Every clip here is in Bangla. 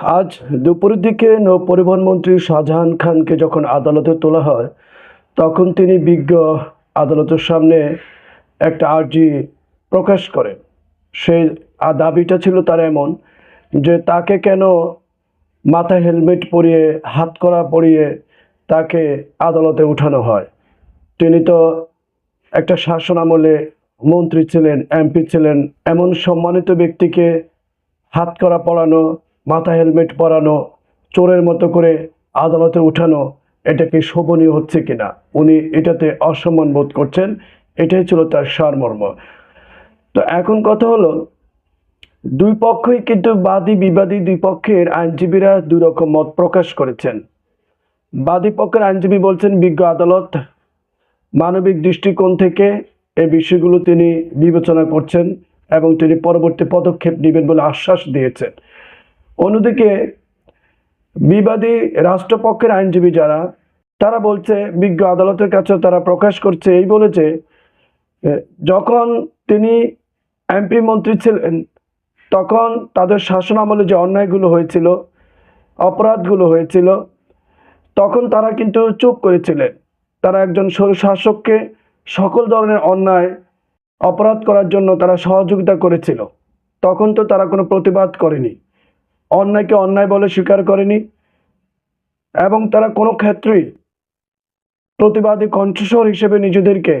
আজ দুপুরের দিকে নৌ পরিবহন মন্ত্রী শাহজাহান খানকে যখন আদালতে তোলা হয়, তখন তিনি বিজ্ঞ আদালতের সামনে একটা আর্জি প্রকাশ করেন। সেই দাবিটা ছিল তার এমন যে তাকে কেন মাথায় হেলমেট পরিয়ে, হাত করা পরিয়ে তাকে আদালতে উঠানো হয়। তিনি তো একটা শাসন আমলে মন্ত্রী ছিলেন, এমপি ছিলেন, এমন সম্মানিত ব্যক্তিকে হাত করা পরানো মাথা হেলমেট পরানো, চোরের মতো করে আদালতে উঠানো, এটা কি শোভনীয় হচ্ছে কিনা? উনি এটাতে অসম্মান বোধ করছেন, এটাই ছিল তার সারমর্ম। তো এখন কথা হলো, দুই পক্ষই কিন্তু বাদী বিবাদী দুই পক্ষের আইনজীবীরা দুই রকম মত প্রকাশ করেছেন। বাদী পক্ষের আইনজীবী বলছেন, বিজ্ঞ আদালত, মানবিক দৃষ্টিকোণ থেকে এই বিষয়গুলো তিনি বিবেচনা করছেন এবং তিনি পরবর্তী পদক্ষেপ নেবেন বলে আশ্বাস দিয়েছেন। অন্যদিকে বিবাদী রাষ্ট্রপক্ষের আইনজীবী যারা, তারা বলছে, বিজ্ঞ আদালতের কাছে তারা প্রকাশ করছে, এই বলেছে যখন তিনি এমপি মন্ত্রী ছিলেন, তখন তাদের শাসন আমলে যে অন্যায়গুলো হয়েছিল, অপরাধগুলো হয়েছিল, তখন তারা কিন্তু চুপ করেছিলেন। তারা একজন শাসককে সকল ধরনের অন্যায়, অপরাধ করার জন্য তারা সহযোগিতা করেছিল। তখন তো তারা কোনো প্রতিবাদ করেনি। অন্যায়কে অন্যায় বলে স্বীকার করেনি এবং তারা কোনো ক্ষেত্রেই প্রতিবাদী কণ্ঠস্বর হিসেবে নিজেদেরকে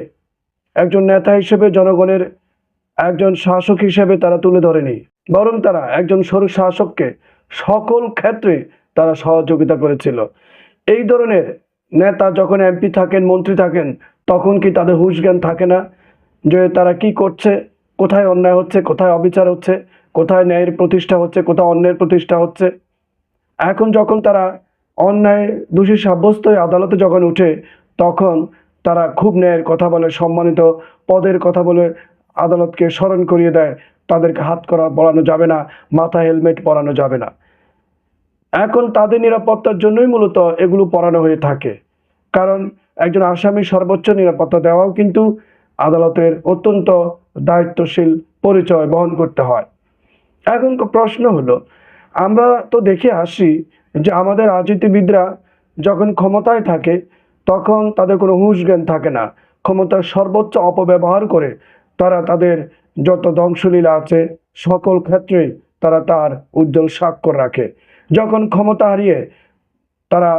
একজন নেতা হিসেবে, জনগণের একজন শাসক হিসেবে তারা তুলে ধরেনি। বরং তারা একজন সরু শাসককে সকল ক্ষেত্রে তারা সহযোগিতা করেছিল। এই ধরনের নেতা যখন এমপি থাকেন, মন্ত্রী থাকেন, তখন কি তাদের হুশ জ্ঞান থাকে না যে তারা কি করছে, কোথায় অন্যায় হচ্ছে, কোথায় অবিচার হচ্ছে? কোথায় ন্যায়ের প্রতিষ্ঠা হচ্ছে, কোথায় অন্যায়ের প্রতিষ্ঠা হচ্ছে। এখন যখন তারা অন্যায় দোষী সাব্যস্ত আদালতে যখন উঠে, তখন তারা খুব ন্যায়ের কথা বলে, সম্মানিত পদের কথা বলে আদালতকে স্মরণ করিয়ে দেয়। তাদেরকে হাত করা পরানো যাবে না, মাথা হেলমেট পরানো যাবে না। এখন তাদের নিরাপত্তার জন্যই মূলত এগুলো পড়ানো হয়ে থাকে। কারণ একজন আসামি সর্বোচ্চ নিরাপত্তা দেওয়াও কিন্তু আদালতের অত্যন্ত দায়িত্বশীল পরিচয় বহন করতে হয়। এখন প্রশ্ন হলো, আমরা তো দেখে আসি যে আমাদের রাজনীতিবিদরা যখন ক্ষমতায় থাকে, তখন তাদের কোনো হুঁশ জ্ঞান থাকে না। ক্ষমতার সর্বোচ্চ অপব্যবহার করে তারা তাদের যত ধ্বংসলীলা আছে, সকল ক্ষেত্রেই তারা তার উজ্জ্বল স্বাক্ষর রাখে। যখন ক্ষমতা হারিয়ে তারা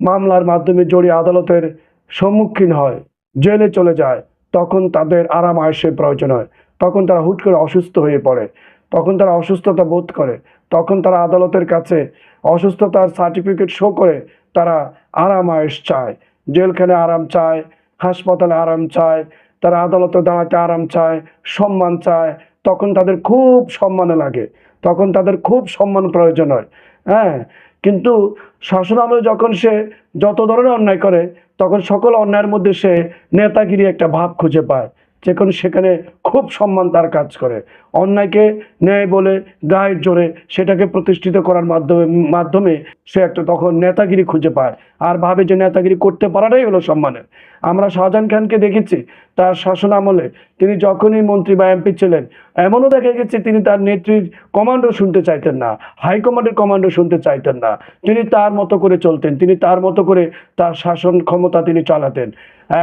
মামলার মাধ্যমে জড়িয়ে আদালতের সম্মুখীন হয়, জেলে চলে যায়, তখন তাদের আরাম আয়সের প্রয়োজন হয়। তখন তারা হুট করে অসুস্থ হয়ে পড়ে। তখন তারা অসুস্থতা বোধ করে। তখন তারা আদালতের কাছে অসুস্থতার সার্টিফিকেট শো করে তারা আরাম আয়েস চায়। জেলখানে আরাম চায়, হাসপাতালে আরাম চায়, তারা আদালতে দাঁড়াতে আরাম চায়, সম্মান চায়। তখন তাদের খুব সম্মানে লাগে। তখন তাদের খুব সম্মান প্রয়োজন হয়। হ্যাঁ কিন্তু শাসন আমলে যখন সে যত ধরনের অন্যায় করে, তখন সকল অন্যায়ের মধ্যে সে নেতাগিরি একটা ভাব খুঁজে পায়। যেখানে সেখানে খুব সম্মান তার কাজ করে। অন্যায়কে ন্যায় বলে, গায়ের জোরে সেটাকে প্রতিষ্ঠিত করার মাধ্যমে মাধ্যমে সে একটা তখন নেতাগিরি খুঁজে পায়। আর ভাবে যে নেতাগিরি করতে পারাটাই হলো সম্মানের। আমরা শাহজাহান খানকে দেখেছি তার শাসন আমলে। তিনি যখনই মন্ত্রী বা এমপি ছিলেন, এমনও দেখা গেছে তিনি তার নেত্রীর কমান্ডো শুনতে চাইতেন না হাইকমান্ডের কমান্ডো শুনতে চাইতেন না। তিনি তার মতো করে চলতেন, তিনি তার মতো করে তার শাসন ক্ষমতা তিনি চালাতেন।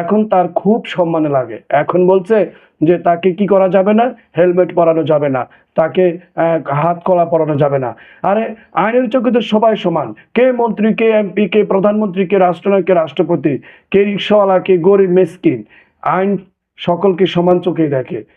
এখন তার খুব সম্মানে লাগে। এখন বলছে যে তাকে কি করা যাবে না? হেলমেট পরানো যাবে না। তাকে হাত কলা পরানো যাবে না। আরে, আইনের চোখে তো সবাই সমান। কে মন্ত্রী, কে এমপি, কে প্রধানমন্ত্রী, কে রাষ্ট্রনায়ক, কে রাষ্ট্রপতি, কে রিক্সাওয়ালা, কে গরিব, মেসকিন। আইন সকলকে সমান চোখেই দেখে।